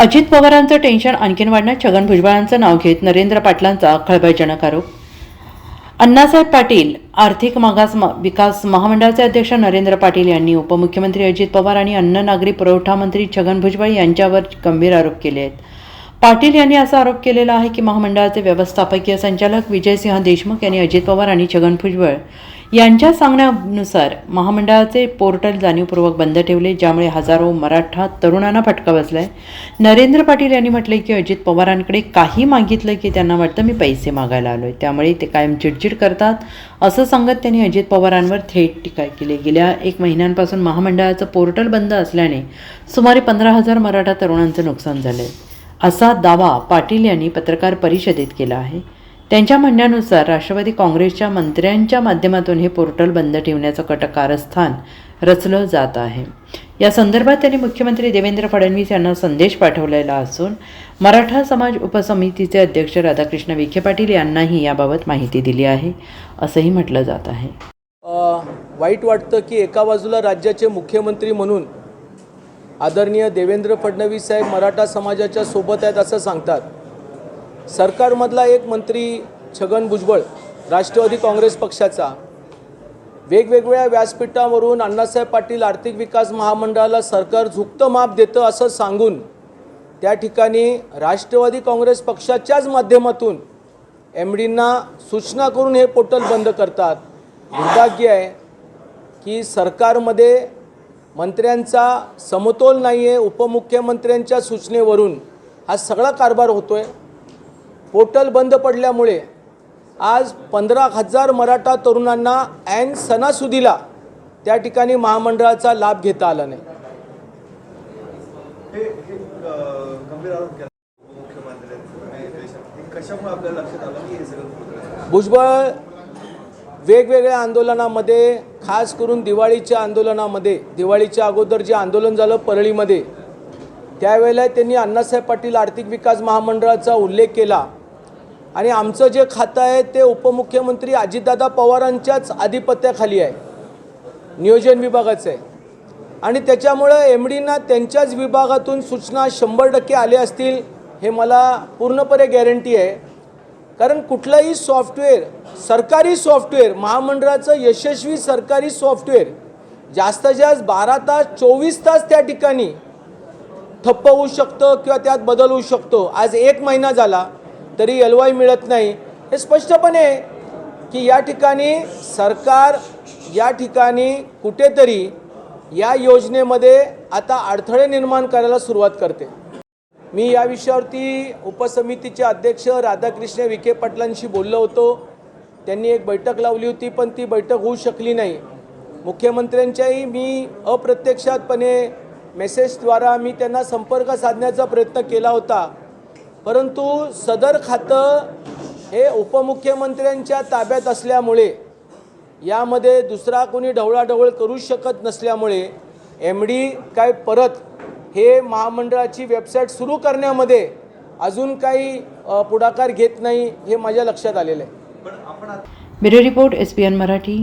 अजित पवारांचं टेन्शन आणखीन वाढण्यात छगन भुजबळांचं नाव घेत नरेंद्र पाटलांचा खळबळजनक आरोप. अण्णासाहेब पाटील आर्थिक मागास म- विकास महामंडळाचे अध्यक्ष नरेंद्र पाटील यांनी उपमुख्यमंत्री अजित पवार आणि अन्न नागरी पुरवठा मंत्री छगन भुजबळ यांच्यावर गंभीर आरोप केले आहेत. पाटील यांनी असा आरोप केलेला आहे की महामंडळाचे व्यवस्थापकीय संचालक विजयसिंह देशमुख यांनी अजित पवार आणि छगन भुजबळ यांच्या सांगण्यानुसार महामंडळाचे पोर्टल जाणीवपूर्वक बंद ठेवले ज्यामुळे हजारो मराठा तरुणांना फटका बसलाय. नरेंद्र पाटील यांनी म्हटले की अजित पवारांकडे काही मागितलं की त्यांना वाटतं मी पैसे मागायला आलोय. त्यामुळे ते कायम चिडचिड करतात असं सांगत त्यांनी अजित पवारांवर थेट टीका केली. गेल्या एक महिन्यांपासून महामंडळाचं पोर्टल बंद असल्याने सुमारे पंधरा हजार मराठा तरुणांचं नुकसान झालंय. असा दावा पाटील यांनी पत्रकार परिषदेत केला आहे. त्यांच्या म्हणण्यानुसार राष्ट्रवादी काँग्रेसच्या मंत्र्यांच्या माध्यमातून हे पोर्टल बंद ठेवण्याचं कटकारस्थान रचलं जात आहे. या संदर्भात त्यांनी मुख्यमंत्री देवेंद्र फडणवीस यांना संदेश पाठवलेला असून मराठा समाज उपसमितीचे अध्यक्ष राधाकृष्ण विखे पाटील यांनाही याबाबत माहिती दिली आहे असंही म्हटलं जात आहे. वाईट वाटतं की एका बाजूला राज्याचे मुख्यमंत्री म्हणून आदरणीय देवेंद्र फडणवीस साहेब मराठा समाजाच्या सोबत आहेत असं सांगतात. सरकारमधला एक मंत्री छगन भुजबळ राष्ट्रवादी काँग्रेस पक्षाचा वेगवेगळ्या व्यासपीठावरून अण्णासाहेब पाटील आर्थिक विकास महामंडळाला सरकार झुकतं माप देतं असं सांगून त्या ठिकाणी राष्ट्रवादी काँग्रेस पक्षाच्याच माध्यमातून एम डींना सूचना करून हे पोर्टल बंद करतात. दुर्भाग्य आहे की सरकारमध्ये मंत्र्यांचा समतोल नाही आहे उपमुख्यमंत्र्यांच्या सूचनेवरून हा सगळा कारभार होतो आहे पोर्टल बंद पडल्यामुळे आज पंधरा हजार मराठा तरुणांना ऐन सणासुदीला त्या ठिकाणी महामंडळाचा लाभ घेता आला नाही? भुजबळ वेगवेगळ्या आंदोलनामध्ये खास करून दिवाळीच्या आंदोलनामध्ये दिवाळीच्या अगोदर जे आंदोलन झालं परळीमध्ये त्यावेळेला त्यांनी अण्णासाहेब पाटील आर्थिक विकास महामंडळाचा उल्लेख केला. आणि आमचं जे खातं आहे ते उपमुख्यमंत्री अजितदादा पवारांच्याच आधिपत्याखाली आहे. नियोजन विभागाचं आहे. आणि त्याच्यामुळं एम डींना त्यांच्याच विभागातून सूचना शंभर टक्के आले असतील हे मला पूर्णपणे गॅरंटी आहे. कारण कुठलंही सॉफ्टवेअर सरकारी सॉफ्टवेअर महामंडळाचं यशस्वी सरकारी सॉफ्टवेअर जास्तीत जास्त बारा तास चोवीस तास त्या ठिकाणी ठप्प होऊ शकतं किंवा त्यात बदल होऊ शकतो. आज एक महिना झाला. तरी एल वाय मिळत नाही. हे स्पष्टपणे की या ठिकाणी सरकार या ठिकाणी कुठेतरी या योजनेमध्ये आता अडथळे निर्माण करायला सुरुवात करते. मी या विषयावरती उपसमितीचे अध्यक्ष राधाकृष्ण विखे पाटलांशी बोललो होतो. त्यांनी एक बैठक लावली होती पण ती बैठक होऊ शकली नाही. मुख्यमंत्र्यांच्याही मी अप्रत्यक्षातपणे मेसेजद्वारा मी त्यांना संपर्क साधण्याचा प्रयत्न केला होता. परंतु सदर खातं हे उपमुख्यमंत्र्यांच्या ताब्यात असल्यामुळे यामध्ये दुसरा कोणी ढवळाढवळ करू शकत नसल्यामुळे एम डी काय परत हे महामंडळाची वेबसाईट सुरू करण्यामध्ये अजून काही पुढाकार घेत नाही हे माझ्या लक्षात आलेलं आहे. Bureau report S P N Marathi.